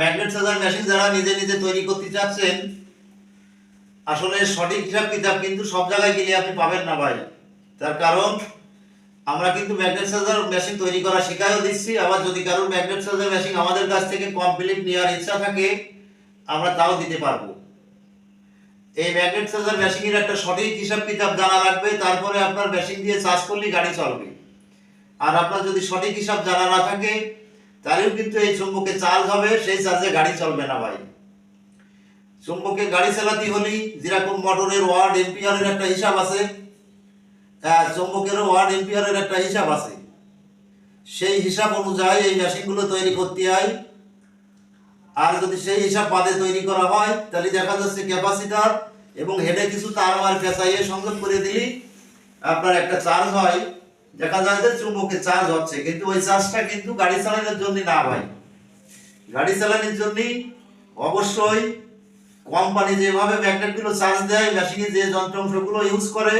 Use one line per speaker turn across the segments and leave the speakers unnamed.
Magnet charger machine যারা নিজে নিজে তৈরি করতে চাচ্ছেন, আসলে সঠিক হিসাব কিতাব কিন্তু সব জায়গায় গেলে আপনি পাবেন না ভাই। তার কারণ, আমরা কিন্তু ম্যাগনেট চার্জার মেশিন তৈরি করা শেখাও দিচ্ছি। আবার যদি কারোর ম্যাগনেট চার্জার মেশিন আমাদের কাছ থেকে কমপ্লিট নেওয়ার ইচ্ছা থাকে, আমরা তাও দিতে পারব। এই ম্যাগনেট চার্জার মেশিনের একটা সঠিক হিসাব কিতাব জানা লাগবে, তারপরে আপনার মেশিন দিয়ে চার্জ করলে গাড়ি চলবে। আর আপনার যদি সঠিক হিসাব জানা না থাকে তাহলেও কিন্তু এই চুম্বকে চার্জ হবে সেই চার্জে গাড়ি চলবে না ভাই। চুম্বকে গাড়ি চালাতে হলে যেরকম মোটরের ওয়ার্ড এম্পিয়ারের একটা হিসাব আছে আহ, চুম্বকেরও ওয়ার্ড এম্পিয়ারের একটা হিসাব আছে। সেই হিসাব অনুযায়ী এই মেশিনগুলো তৈরি করতে হয়। আর যদি সেই হিসাব বাদে তৈরি করা হয় তাহলে দেখা যাচ্ছে ক্যাপাসিটার এবং হেডে কিছু তার আমার পেঁচাইয়ে সংযোগ করে দিলি আপনার একটা চার্জ হয়। দেখা যায় যে চুম্বকে চার্জ হচ্ছে, কিন্তু ওই চার্জটা কিন্তু গাড়ি চালানোর জন্য না ভাই। গাড়ি চালানোর জন্য অবশ্যই কোম্পানি যেভাবে ম্যাগনেটগুলো চার্জ দেয় মেশিনে যে যন্ত্রাংশগুলো ইউজ করে,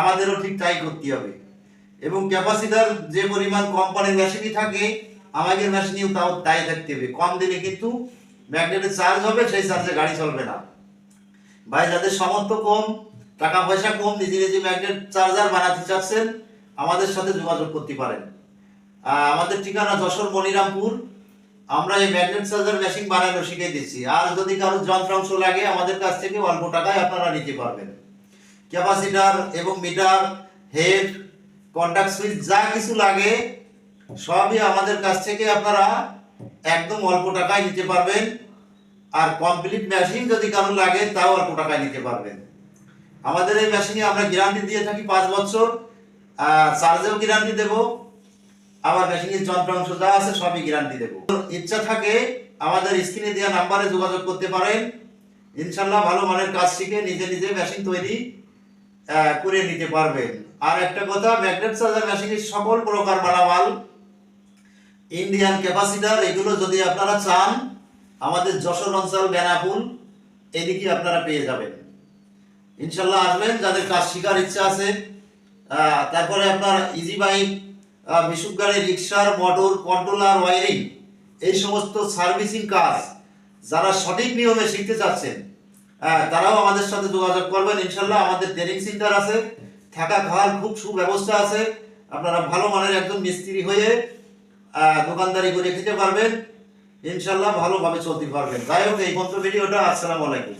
আমাদেরও ঠিক তাই করতে হবে। এবং ক্যাপাসিটার যে পরিমাণ কোম্পানির মেশিনই থাকে, আমাদের মেশিনেও তাও তাই থাকতে হবে। কম দিনে কিন্তু ম্যাগনেটের চার্জ হবে, সেই চার্জে গাড়ি চলবে না। ভাই, যাদের সামর্থ্য কম, টাকা পয়সা কম, নিজে নিজে ম্যাগনেট চার্জার বানাতে চাচ্ছেন আমাদের সাথে যোগাযোগ করতে পারেন। আমাদের ঠিকানা যশোর মনিরামপুর। আমরা এই ম্যাগনেট চার্জার মেশিন বানানো শিখে দিচ্ছি আর যদি কারও যন্ত্রাংশ লাগে, আমাদের কাছ থেকে অল্প টাকায় আপনারা নিতে পারবেন। ক্যাপাসিটার এবং মিটার, হেড, কন্টাক্ট সুইচ, যা কিছু লাগে, সবই আমাদের কাছ থেকে আপনারা একদম অল্প টাকায় নিতে পারবেন। আর কমপ্লিট মেশিন যদি কারও লাগে, তাও অল্প টাকায় নিতে পারবেন। আমাদের এই মেশিনে আমরা গ্যারান্টি দিয়ে থাকি পাঁচ বছর। চার্জেও গ্যারান্টি দেব। আবার মেশিনের যন্ত্রাংশ যা আছে সবই গ্যারান্টি দেব। ইচ্ছা থাকে আমাদের স্ক্রিনে দেওয়া নাম্বারে যোগাযোগ করতে পারেন। ইনশাল্লাহ ভালো মানের কাজ শিখে নিজে নিজে মেশিন তৈরি করে নিতে পারবেন। আর একটা কথা ম্যাগনেট চার্জার মেশিনের সকল প্রকার মালামাল ইন্ডিয়ান ক্যাপাসিটার এগুলো যদি আপনারা চান, আমাদের যশোর অঞ্চল বেনাপুল এদিকে আপনারা পেয়ে যাবেন। ইনশাল্লাহ আসবেন, যাদের কাজ শেখার ইচ্ছা আছে তারপরে আপনার ইজি বাইক মিশুক গাড়ি রিক্সার মোটর কন্ট্রোলার ওয়ারিং এই সমস্ত সার্ভিসিং কাজ যারা সঠিক নিয়মে শিখতে চাচ্ছেন তারাও আমাদের সাথে যোগাযোগ করবেন। ইনশাল্লাহ আমাদের ট্রেনিং সেন্টার আছে, থাকা খাওয়ার খুব সুব্যবস্থা আছে। আপনারা ভালো মানের একজন মিস্ত্রি হয়ে দোকানদারি করে খেতে পারবেন। ইনশাল্লাহ ভালোভাবে চলতে পারবেন। যাই হোক, এই মন্ত্র ভিডিওটা, আসসালামু আলাইকুম।